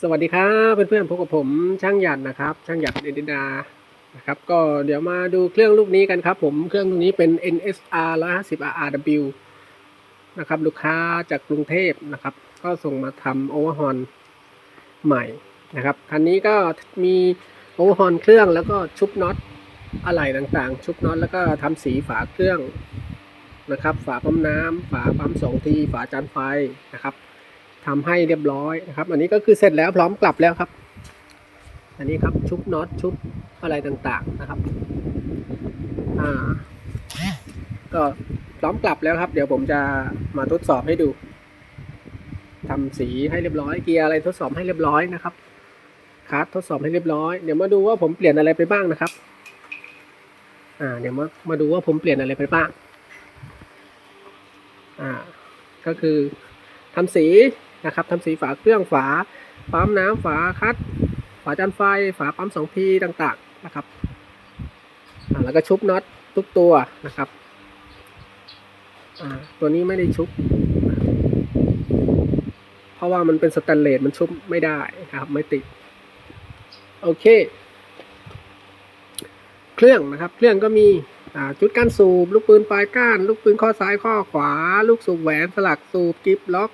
สวัสดีครับเพื่อนๆพบกับผมช่างหยัดนะครับ ช่างหยัดเอดิดานะครับก็เดี๋ยวมาดูเครื่องลูกนี้กันครับ ผมเครื่องลูกนี้เป็น NSR 150 RRW นะครับลูกค้าจากกรุงเทพนะครับ ก็ส่งมาทำโอเวอร์ฮอนใหม่นะครับคันนี้ก็มีโอเวอร์ฮอนเครื่องแล้วก็ชุบน็อตอะไหล่ต่างๆ ชุบน็อตแล้วก็ทำสีฝาเครื่องนะครับ ฝาปั๊มน้ำฝาปั๊มสองทีฝาจานไฟนะครับ ทำให้เรียบร้อยนะครับ อันนี้ก็คือเสร็จแล้วพร้อมกลับแล้วครับ อันนี้ครับชุบน็อตชุบอะไรต่างๆนะครับ อ่า ก็พร้อมกลับแล้วครับ เดี๋ยวผมจะมาทดสอบให้ดูทำสีให้เรียบร้อยเกียร์อะไรทดสอบให้เรียบร้อยนะครับคาร์ดทดสอบให้เรียบร้อยเดี๋ยวมาดูว่าผมเปลี่ยนอะไรไปบ้างนะครับ อ่า เดี๋ยวมามาดูว่าผมเปลี่ยนอะไรไปบ้าง อ่า ก็คือทำสี นะครับทำสีฝาเครื่องฝาปั๊มน้ำฝาคัด ฝาจานไฟ ฝาปั๊มสองทีต่างๆนะครับแล้วก็ชุบน็อตทุกตัวนะครับตัวนี้ไม่ได้ชุบ เพราะว่ามันเป็นสแตนเลสมันชุบไม่ได้นะครับ ไม่ติด โอเค เครื่องนะครับ เครื่องก็มีจุดก้านสูบ ลูกปืนปลายก้าน ลูกปืนข้อซ้ายข้อขวา ลูกสูบแหวนสลักสูบกิฟล็อก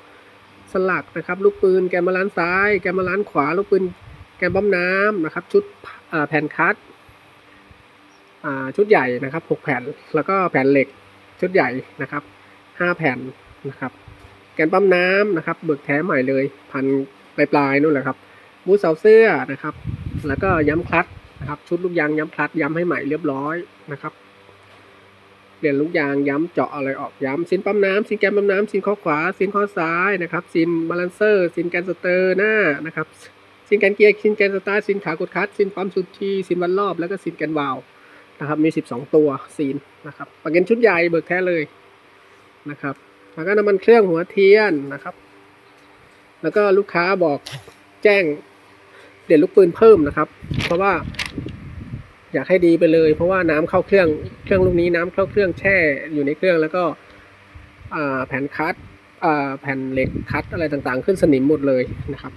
สลักนะครับ ลูกปืนแกมมาล้านซ้าย แกมมาล้านขวา ลูกปืนแกมบ้อมน้ำนะครับ ชุดแผ่นคัดชุดใหญ่นะครับหกแผ่นแล้วก็แผ่นเหล็กชุดใหญ่นะครับห้าแผ่นนะครับแกนปั๊มน้ำนะครับ เบิกแท้ใหม่เลยพันปลายปลายนู่นแหละครับบูทเสาเสื้อนะครับ แล้วก็ย้ำคลัตนะครับ ชุดลูกยางย้ำคลัตย้ำให้ใหม่เรียบร้อยนะครับ เปลี่ยนลูกยางย้ำเจาะอะไรออกย้ำซินปั๊มน้ำซินแกนปั๊มน้ำซินข้อขวาซินข้อซ้ายนะครับซินบาลานเซอร์ซินแกนสเตอร์หน้านะครับซินแกนเกียร์ซินแกนสตาร์ซินขากดคัตซินปั๊มสุดที่ซินวันรอบแล้วก็ซินแกนวาลนะครับมี 12 ตัวซีนนะครับประกันชุดใหญ่เบิกแท้เลยนะครับแล้วก็น้ำมันเครื่องหัวเทียนนะครับ แล้วก็ลูกค้าบอกแจ้งเปลี่ยนลูกปืนเพิ่มนะครับ เพราะว่า อยากให้ดีไปเลย เพราะว่าน้ำเข้าเครื่องเครื่องลูกนี้น้ำเข้าเครื่องแช่อยู่ในเครื่องแล้วก็แผ่นคัดแผ่นเหล็กคัดอะไรต่างๆ ขึ้นสนิมหมดเลยนะครับ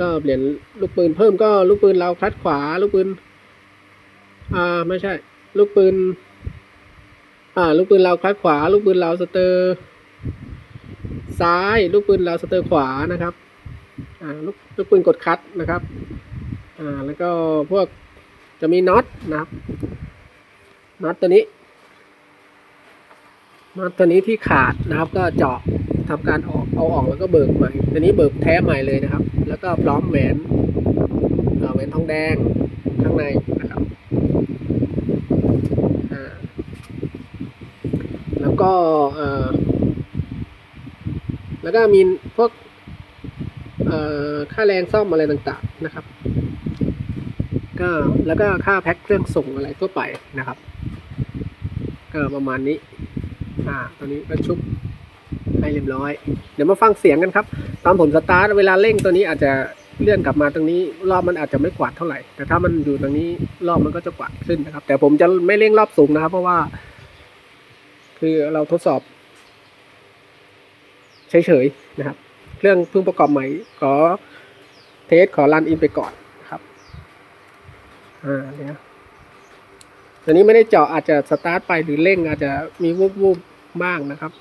ก็เปลี่ยนลูกปืนเพิ่มก็ลูกปืนเราคลัดขวาลูกปืนอ่าไม่ใช่ ลูกปืนอ่าลูกปืนเราคลัดขวา ลูกปืนเราสเตอร์ซ้าย ลูกปืนเราสเตอร์ขวานะครับอ่าลูกลูกปืนกดคัดนะครับอ่าแล้วก็พวก จะมีน็อตนะครับน็อตตัวนี้น็อตตัวนี้ที่ขาดนะครับ ก็เจาะทำการออกเอาออกแล้วก็เบิกใหม่ตัวนี้เบิกแท้ใหม่เลยนะครับ แล้วก็พร้อมแหวนแหวนทองแดงข้างในนะครับแล้วก็เออแล้วก็มีพวกค่าแรงซ่อมอะไรต่างๆนะครับ ก็แล้วก็ค่าแพ็คเครื่องส่งอะไรทั่วไปนะครับ ก็ประมาณนี้ อ่า ตอนนี้ก็ชุบให้เรียบร้อย เดี๋ยวมาฟังเสียงกันครับ ตอนผมสตาร์ทเวลาเร่งตัวนี้อาจจะเลื่อนกลับมาตรงนี้ รอบมันอาจจะไม่กวาดเท่าไหร่ แต่ถ้ามันอยู่ตรงนี้รอบมันก็จะกวาดขึ้นนะครับ แต่ผมจะไม่เร่งรอบสูงนะครับ เพราะว่า คือเราทดสอบเฉยๆนะครับ เครื่องเพิ่งประกอบใหม่ขอเทสขอรันอินไปก่อน อ่าเนี่ยตัวนี้ไม่ได้เจาะอาจจะสตาร์ทไปหรือเร่งอาจจะมีวูบวูบบ้างนะครับ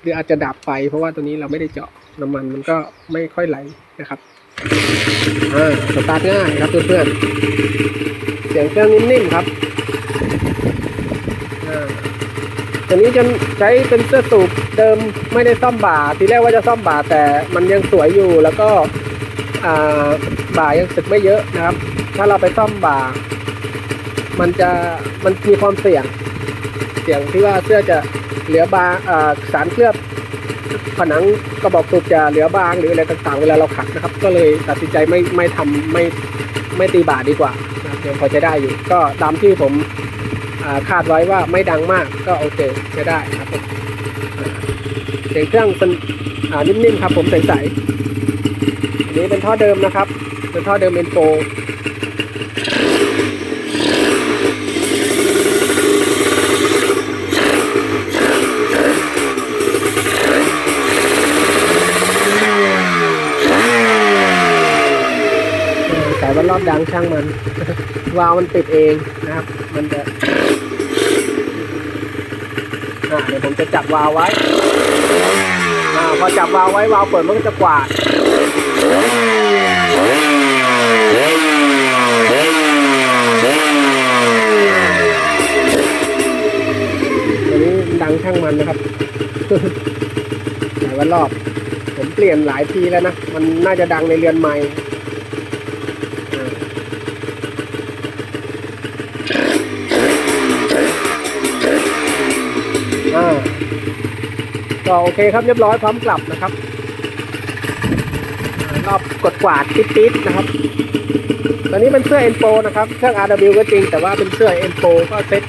หรืออาจจะดับไป เพราะว่าตัวนี้เราไม่ได้เจาะน้ำมันมันก็ไม่ค่อยไหลนะครับอ่าสตาร์ทง่ายครับเพื่อนๆเสียงเครื่องนิ่มๆครับอ่าตัวนี้จะใช้เป็นเสื้อสูบเดิมไม่ได้ซ่อมบ่าทีแรกว่าจะซ่อมบ่าแต่มันยังสวยอยู่แล้วก็อ่าบ่ายังสึกไม่เยอะนะครับ ถ้าเราไปซ่อมบ่า มันจะมันมีความเสี่ยง เสี่ยงที่ว่าเสื้อจะเหลือบางสารเคลือบผนังกระบอกสูบจะเหลือบางหรืออะไรต่างๆ เวลาเราขัดนะครับ ก็เลยตัดสินใจไม่ไม่ทำไม่ไม่ตีบ่าดีกว่านะครับยังพอจะได้อยู่ ก็ตามที่ผมคาดไว้ว่าไม่ดังมากก็โอเคใช้ได้ครับผมเสียงเครื่องเป็นอ่านิ่มๆครับผมใสๆอันนี้เป็นท่อเดิมนะครับ เป็นท่อเดิมเอ็นโฟายว่ารอบ ดังช่างมัน วาวมันปิดเองนะครับ มันจะอ่าเดี๋ยวผมจะจับวาวไว้อ่าพอจับวาวไว้วาวเปิดมันก็จะกวาดตัวนี้ดังช่างมันนะครับหลายวันรอบ ผมเปลี่ยนหลายทีแล้วนะ มันน่าจะดังในเรือนใหม่ ก็โอเคครับเรียบร้อยพร้อมกลับนะครับรอบกดกวาดติ๊ดๆนะครับ ตอนนี้เป็นเสื้อ N Pro นะครับเครื่อง RW ก็จริง แต่ว่าเป็นเสื้อ N Pro ก็เซ็ต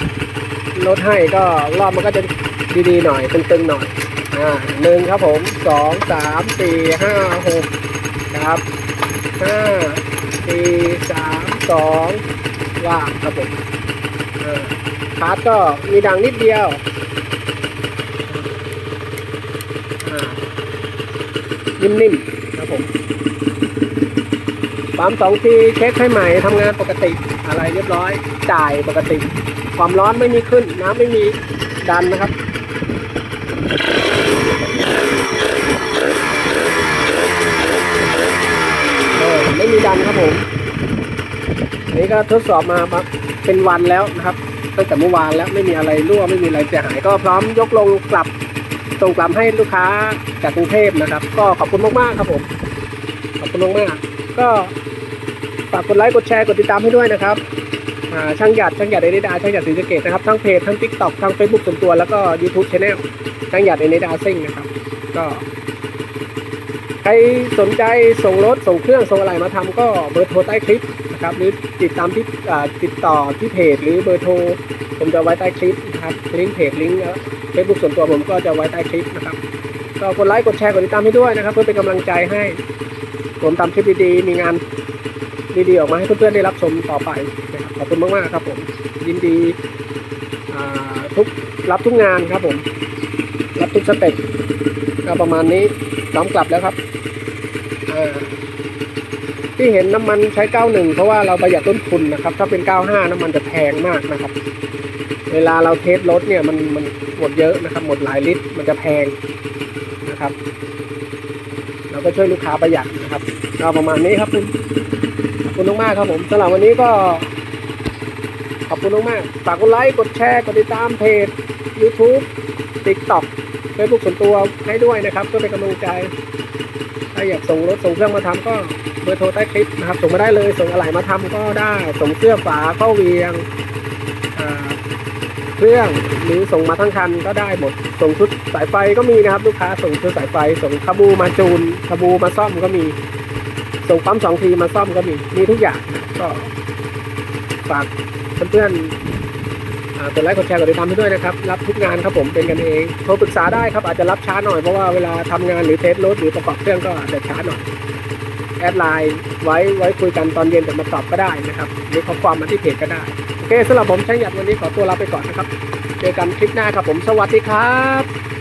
ลดให้ก็รอบมันก็จะดีๆหน่อยตึงๆหน่อยอ่าหนึ่งครับผมสองสามสี่ห้าหกครับห้าสี่สามสองว่างครับผมอ่าพาร์ทก็มีดังนิดเดียวอ่า นิ่มๆครับผมปั๊มสองทีเช็คให้ใหม่ทำงานปกติ อะไรเรียบร้อย จ่ายปกติ ความร้อนไม่มีขึ้น น้ำไม่มีดันนะครับไม่มีดันครับผมนนี้ก็ทดสอบมาเป็นวันแล้วนะครับตั้งแต่เมื่อวานแล้วไม่มีอะไรรั่วไม่มีอะไรเสียหายก็พร้อมยกลงกลับ ส่งกลับให้ลูกค้าจากกรุงเทพนะครับ ก็ขอบคุณมากๆครับผม ขอบคุณมากๆก็ฝากกดไลค์กดแชร์กดติดตามให้ด้วยนะครับช่างหยาดช่างหยาดเอเนดาช่างหยาดศรีสเกตนะครับทั้งเพจทั้งทิกตอกทั้งเฟซบุ๊กส่วนตัวแล้วก็ยูทูบชาแนลช่างหยาดเอเนดาซิ่งนะครับ ก็ รสนใจส่งรถส่งเครื่องส่งอะไรมาทำก็เบอร์โทรใต้คลิปนะครับหรือติดตามที่ติดต่อที่เพจหรือเบอร์โทรผมจะไว้ใต้คลิปนะครับลิงก์เพจลิงก์เฟซบุ๊กส่วนตัวผมก็จะไว้ใต้คลิปนะครับก็กดไลค์กดแชร์กดติดตามให้ด้วยนะครับ เพื่อเป็นกำลังใจให้ผมทำคลิปดีๆมีงานดีๆออกมาให้เพื่อนๆได้รับชมต่อไปนะครับขอบคุณมากๆครับผมยินดีทุกรับทุกงานครับผม รับทุกสเต็ปก็ประมาณนี้ พร้อมกลับแล้วครับอ่าที่เห็นน้ำมันใช้ 91 เพราะว่าเราประหยัดต้นทุนนะครับ ถ้าเป็น 95 น้ำมันจะแพงมากนะครับ เวลาเราเทสรถเนี่ยมันมันหมดเยอะนะครับ หมดหลายลิตรมันจะแพงนะครับ เราก็ช่วยลูกค้าประหยัดนะครับก็ประมาณนี้ครับคุณขอบคุณมากๆครับผมสำหรับวันนี้ก็ขอบคุณมากๆฝากกดไลค์ กดแชร์ กดติดตามเพจ YouTube TikTok Facebook ส่วนตัวให้ด้วยนะครับ เพื่อเป็นกำลังใจถ้าอยากส่งรถส่งเครื่องมาทำก็เบอร์โทรใต้คลิปนะครับ ส่งมาได้เลยส่งอะไหล่มาทำก็ได้ส่งเสื้อฝาเข้าเวียงเครื่องหรือส่งมาทั้งคันก็ได้หมดส่งชุดสายไฟก็มีนะครับ ลูกค้าส่งชุดสายไฟ ส่งคาบูมาจูนคาบูมาซ่อมก็มี ส่งปั๊มสองทีมาซ่อมก็มีมีทุกอย่างก็ฝากเพื่อนๆ กดไลค์กดแชร์กดติดตามด้วยนะครับ รับทุกงานครับผมเป็นกันเองโทรปรึกษาได้ครับอาจจะรับช้าหน่อยเพราะว่าเวลาทำงานหรือเทสรถหรือประกอบเครื่องก็อาจจะช้าหน่อยแอดไลน์ไว้ไว้คุยกันตอนเย็นแต่มาตอบก็ได้นะครับหรือข้อความมาที่เพจก็ได้โอเคสำหรับผมช่างหยัดวันนี้ขอตัวลาไปก่อนนะครับ เจอกันคลิปหน้าครับผมสวัสดีครับ